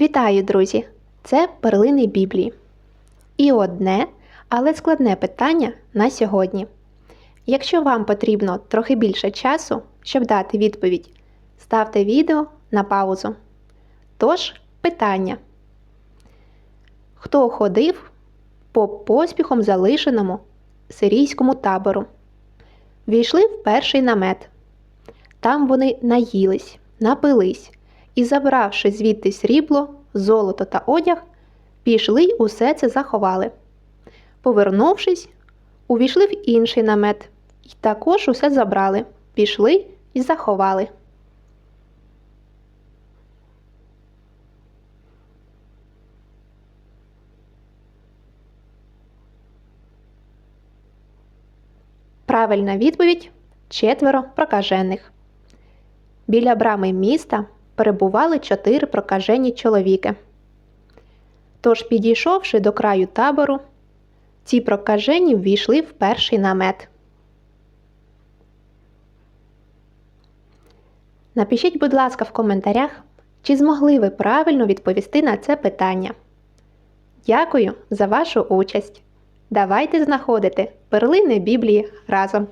Вітаю, друзі! Це перлини Біблії. І одне, але складне питання на сьогодні. Якщо вам потрібно трохи більше часу, щоб дати відповідь, ставте відео на паузу. Тож, питання. Хто ходив по поспіхом залишеному сирійському табору? Війшли в перший намет. Там вони наїлись, напились і, забравши звідти срібло, золото та одяг, пішли й усе це заховали. Повернувшись, увійшли в інший намет і також усе забрали, пішли і заховали. Правильна відповідь четверо прокажених. Біля брами міста перебували чотири прокажені чоловіки. Тож, підійшовши до краю табору, ці прокажені ввійшли в перший намет. Напишіть, будь ласка, в коментарях, чи змогли ви правильно відповісти на це питання. Дякую за вашу участь! Давайте знаходити перлини Біблії разом!